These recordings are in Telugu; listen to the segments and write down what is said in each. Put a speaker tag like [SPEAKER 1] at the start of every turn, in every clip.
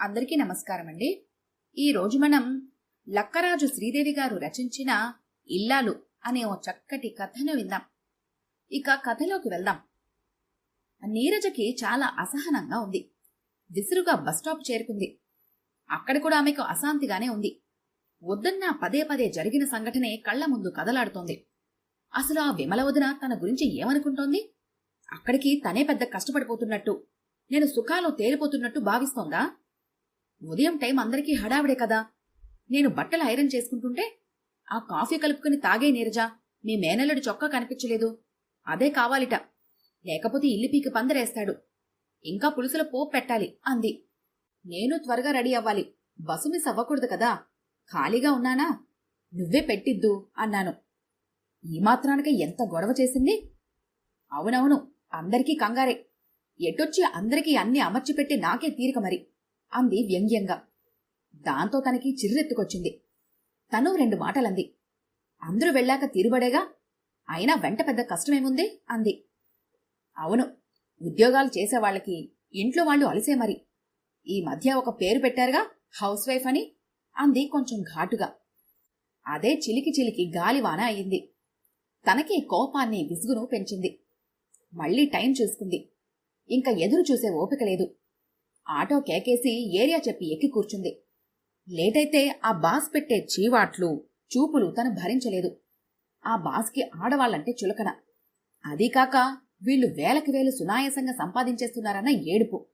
[SPEAKER 1] అందరికీ నమస్కారం అండి ఈరోజు మనం లక్కరాజు శ్రీదేవి గారు రచించిన ఇల్లాలు అనే ఓ చక్కటి కథను విందాం. ఇక కథలోకి వెళ్దాం. నీరజకి చాలా అసహనంగా ఉంది. విసురుగా బస్టాప్ చేరుకుంది. అక్కడ కూడా ఆమెకు అశాంతిగానే ఉంది. వద్దన్నా పదే పదే జరిగిన సంఘటనే కళ్ళ ముందు కదలాడుతోంది. అసలు ఆ విమల వదిన తన గురించి ఏమనుకుంటోంది? అక్కడికి తనే పెద్ద కష్టపడిపోతున్నట్టు నేను సుఖాలు తేలిపోతున్నట్టు భావిస్తోందా? ఉదయం టైం అందరికీ హడావిడే కదా. నేను బట్టలు ఐరన్ చేసుకుంటుంటే ఆ కాఫీ కలుపుకుని తాగే నీరజా మీ మేనల్లుడి చొక్కా కనిపించలేదు. అదే కావాలిట. లేకపోతే ఇల్లు పీకి పందరేస్తాడు. ఇంకా పులుసుల పోపు పెట్టాలి అంది. నేను త్వరగా రెడీ అవ్వాలి. బస్సు మిస్ అవ్వకూడదు కదా. ఖాళీగా ఉన్నానా? నువ్వే పెట్టిద్దు అన్నాను. ఈ మాత్రానికే ఎంత గొడవ చేసింది? అవునవును అందరికీ కంగారే. ఎటొచ్చి అందరికీ అన్ని అమర్చిపెట్టి నాకే తీరిక మరి. అంది వ్యంగ్యంగా. దాంతో తనకి చిర్రెత్తుకొచ్చింది. తను రెండు మాటలంది. అందరూ వెళ్ళాక తీరుబడేగా అయినా వెంట పెద్ద కష్టమేముంది? అంది. అవును ఉద్యోగాలు చేసేవాళ్ళకి ఇంట్లో వాళ్ళు అలిసే మరి. ఈ మధ్య ఒక పేరు పెట్టారుగా హౌస్ వైఫ్ అని అంది కొంచెం ఘాటుగా. అదే చిలికి చిలికి గాలివాన అయింది. తనకి కోపాన్ని విసుగును పెంచింది. మళ్ళీ టైం చూసుకుంది. ఇంకా ఎదురు చూసే ఓపిక లేదు. ఆటో కేకేసి ఏరియా చెప్పి ఎక్కి కూర్చుంది. లేటైతే ఆ బాస్ పెట్టే చీవాట్లు చూపులు తను భరించలేదు. ఆ బాస్కి ఆడవాళ్ళంటే చులకన. అదీకాక వీళ్ళు వేలకి వేలు సునాయాసంగా సంపాదించేస్తున్నారన్న ఏడుపు.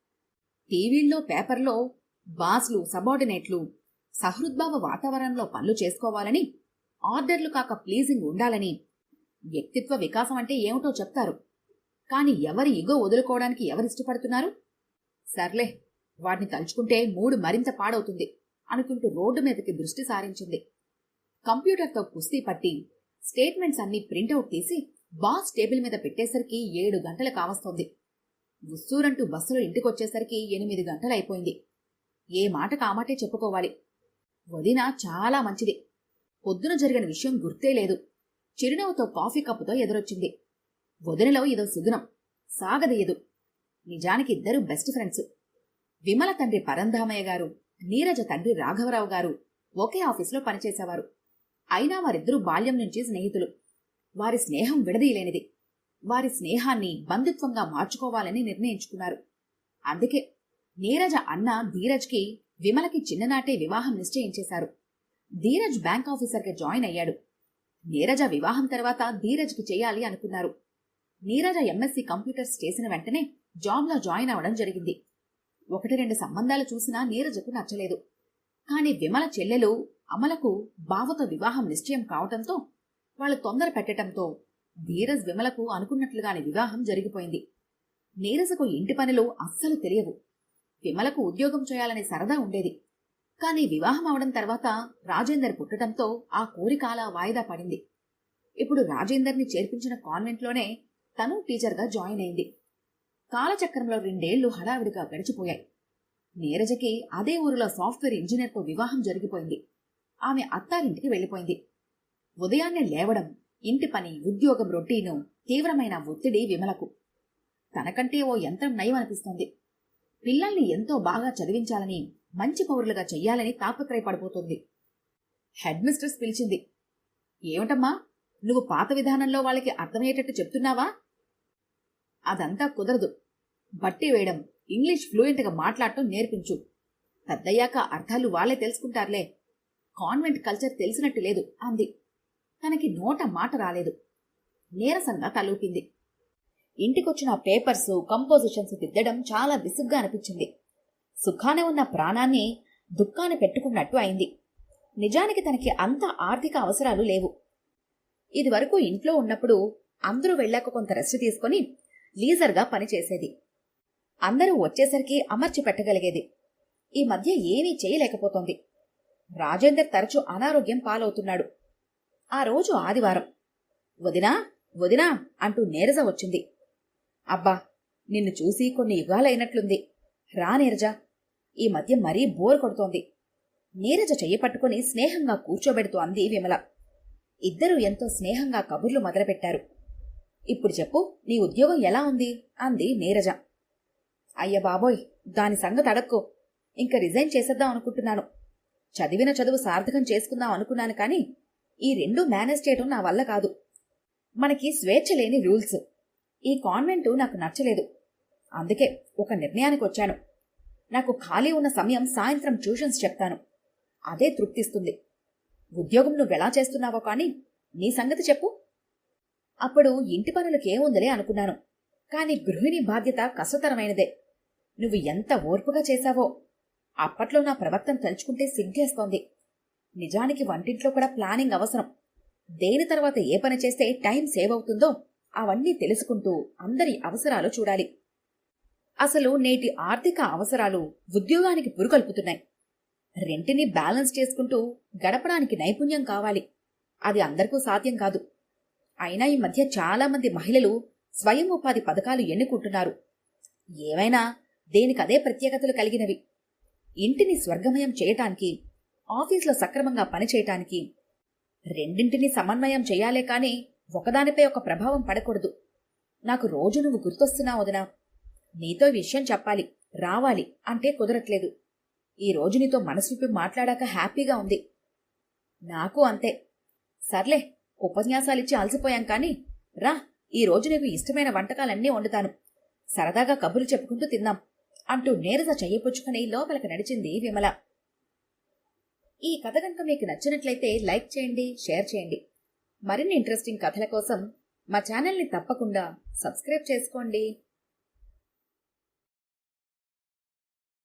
[SPEAKER 1] టీవీల్లో పేపర్లో బాస్లు సబార్డినేట్లు సహృద్భావ వాతావరణంలో పనులు చేసుకోవాలని ఆర్డర్లు కాక ప్లీజింగ్ ఉండాలని వ్యక్తిత్వ వికాసం అంటే ఏమిటో చెప్తారు. కాని ఎవరి ఇగో వదులుకోవడానికి ఎవరిష్టపడుతున్నారు సర్లే వాడిని తలుచుకుంటే మూడు మరింత పాడవుతుంది అనుకుంటూ రోడ్డు మీదకి దృష్టి సారించింది. కంప్యూటర్తో కుస్తీ పట్టి స్టేట్మెంట్స్ అన్ని ప్రింటౌట్ తీసి బాస్ టేబుల్ మీద పెట్టేసరికి ఏడు గంటలు కావస్తోంది ఉస్సూరంటూ బస్సులో ఇంటికొచ్చేసరికి ఎనిమిది గంటలైపోయింది. ఏ మాట కామాటే చెప్పుకోవాలి. వదిన చాలా మంచిది. పొద్దున జరిగిన విషయం గుర్తే లేదు. చిరునవ్వుతో కాఫీ కప్పుతో ఎదురొచ్చింది. వదినలో ఇదో సుగుణం. సాగదీయదు. నిజానికి ఇద్దరు బెస్ట్ ఫ్రెండ్స్. విమల తండ్రి పరంధామయ్య గారు నీరజ తండ్రి రాఘవరావు గారు ఒకే ఆఫీసులో పనిచేసేవారు. అయినా వారిద్దరూ బాల్యం నుంచి స్నేహితులు. వారి స్నేహం విడదీయలేనిది. వారి స్నేహాన్ని బంధుత్వంగా మార్చుకోవాలని నిర్ణయించుకున్నారు. అందుకే నీరజ అన్న ధీరజ్కి విమలకి చిన్ననాటే వివాహం నిశ్చయించేశారు. ధీరజ్ బ్యాంక్ ఆఫీసర్గా జాయిన్ అయ్యాడు. నీరజ వివాహం తర్వాత ధీరజ్కి చేయాలి అనుకున్నారు. నీరజ ఎంఎస్సి కంప్యూటర్స్ చేసిన వెంటనే జాబ్లో జాయిన్ అవ్వడం జరిగింది. ఒకటి రెండు సంబంధాలు చూసినా నీరజకు నచ్చలేదు. కాని విమల చెల్లెలు అమలకు బావతో వివాహం నిశ్చయం కావటంతో వాళ్ళు తొందర పెట్టడంతో ధీరజ్ విమలకు అనుకున్నట్లుగానే వివాహం జరిగిపోయింది. నీరజకు ఇంటి పనులు అస్సలు తెలియవు. విమలకు ఉద్యోగం చేయాలనే సరదా ఉండేది. కాని వివాహం అవడం తర్వాత రాజేందర్ పుట్టడంతో ఆ కోరిక అలా వాయిదా పడింది. ఇప్పుడు రాజేందర్ని చేర్పించిన కాన్వెంట్లోనే తను టీచర్గా జాయిన్ అయింది. కాలచక్రంలో రెండేళ్ళు హడావిడిగా గడిచిపోయాయి. నీరజకి అదే ఊరిలో సాఫ్ట్వేర్ ఇంజనీర్తో వివాహం జరిగిపోయింది. ఆమె అత్తారింటికి వెళ్ళిపోయింది. ఉదయాన్నే లేవడం ఇంటి పని ఉద్యోగం రొటీను తీవ్రమైన ఒత్తిడి విమలకు. తనకంటే ఓ యంత్రం నయమనిపిస్తోంది. పిల్లల్ని ఎంతో బాగా చదివించాలని మంచి పౌరులుగా చెయ్యాలని తాపత్రయపడిపోతుంది. హెడ్ మిస్ట్రెస్ పిలిచింది. ఏమిటమ్మా? నువ్వు పాత విధానంలో వాళ్ళకి అర్థమయ్యేటట్టు చెప్తున్నావా? అదంతా కుదరదు. బట్టి వేయడం. ఇంగ్లీష్ ఫ్లూయెంట్గా మాట్లాడటం నేర్పించు. పెద్దయ్యాక అర్థాలు వాళ్ళే తెలుసుకుంటారులే. కాన్వెంట్ కల్చర్ తెలిసినట్టు లేదు అంది. తనకి నోట మాట రాలేదు. నీరసంగా తలూపింది. ఇంటికొచ్చిన పేపర్స్ కంపోజిషన్స్ దిద్దడం చాలా విసుగ్గా అనిపించింది. సుఖానే ఉన్న ప్రాణాన్ని దుఃఖాన్ని పెట్టుకున్నట్టు అయింది. నిజానికి తనకి అంత ఆర్థిక అవసరాలు లేవు. ఇదివరకు ఇంట్లో ఉన్నప్పుడు అందరూ వెళ్ళాక కొంత రెస్ట్ తీసుకొని లీజర్గా పనిచేసేది. అందరూ వచ్చేసరికి అమర్చి పెట్టగలిగేది. ఈ మధ్య ఏమీ చేయలేకపోతోంది. రాజేందర్ తరచూ అనారోగ్యం పాలవుతున్నాడు. ఆ రోజు ఆదివారం. వదినా వదినా అంటూ నీరజ వచ్చింది. అబ్బా నిన్ను చూసి కొన్ని యుగాలైనట్లుంది. రా నీరజ. ఈ మధ్య మరీ బోర్ కొడుతోంది. నీరజ చెయ్యి పట్టుకుని స్నేహంగా కూర్చోబెడుతూ అంది విమల. ఇద్దరూ ఎంతో స్నేహంగా కబుర్లు మొదలుపెట్టారు. ఇప్పుడు చెప్పు నీ ఉద్యోగం ఎలా ఉంది? అంది నీరజ. అయ్య బాబోయ్ దాని సంగతి అడక్కో. ఇంకా రిజైన్ చేసేద్దాం అనుకుంటున్నాను. చదివిన చదువు సార్థకం చేసుకుందాం అనుకున్నాను కానీ ఈ రెండు మేనేజ్ చేయడం నా వల్ల కాదు. మనకి స్వేచ్ఛ లేని రూల్స్. ఈ కాన్వెంటు నాకు నచ్చలేదు. అందుకే ఒక నిర్ణయానికి వచ్చాను. నాకు ఖాళీ ఉన్న సమయం సాయంత్రం ట్యూషన్స్ చెప్తాను. అదే తృప్తిస్తుంది. ఉద్యోగం నువ్వెలా చేస్తున్నావో కానీ నీ సంగతి చెప్పు. అప్పుడు ఇంటి పనులకేముందలే అనుకున్నాను. కాని గృహిణి బాధ్యత కష్టతరమైనదే నువ్వు ఎంత ఓర్పుగా చేశావో అప్పట్లో నా ప్రవర్తన తలుచుకుంటే సిగ్గేస్తోంది నిజానికి వంటింట్లో కూడా ప్లానింగ్ అవసరం. దేని తర్వాత ఏ పని చేస్తే టైం సేవ్ అవుతుందో అవన్నీ తెలుసుకుంటూ అందరి అవసరాలు చూడాలి. అసలు నేటి ఆర్థిక అవసరాలు ఉద్యోగానికి పురుగల్పుతున్నాయి. రెంటిని బ్యాలెన్స్ చేసుకుంటూ గడపడానికి నైపుణ్యం కావాలి. అది అందరికీ సాధ్యం కాదు. అయినా ఈ మధ్య చాలామంది మహిళలు స్వయం ఉపాధి పథకాలు ఎన్నుకుంటున్నారు. ఏవైనా దేనికదే ప్రత్యేకతలు కలిగినవి. ఇంటిని స్వర్గమయం చేయటానికి ఆఫీసులో సక్రమంగా పనిచేయటానికి రెండింటిని సమన్వయం చేయాలే కాని ఒకదానిపై ఒక ప్రభావం పడకూడదు. నాకు రోజు నువ్వు గుర్తొస్తున్నా వదినా. నీతో విషయం చెప్పాలి రావాలి అంటే కుదరట్లేదు. ఈ రోజు నీతో మనసు మాట్లాడాక హ్యాపీగా ఉంది. నాకు అంతే. సర్లే ఉపన్యాసాలిచ్చి అలసిపోయాం కానీ రా ఈ రోజు నీకు ఇష్టమైన వంటకాలన్నీ వండుతాను. సరదాగా కబుర్లు చెప్పుకుంటూ తిందాం. అంటూ నేరుగా చెయ్యపుచ్చుకుని లోపలికి నడిచింది విమల. ఈ కథ కనుక మీకు నచ్చినట్లయితే లైక్ చేయండి షేర్ చేయండి. మరిన్ని ఇంట్రెస్టింగ్ కథల కోసం మా ఛానల్ని తప్పకుండా సబ్స్క్రైబ్ చేసుకోండి.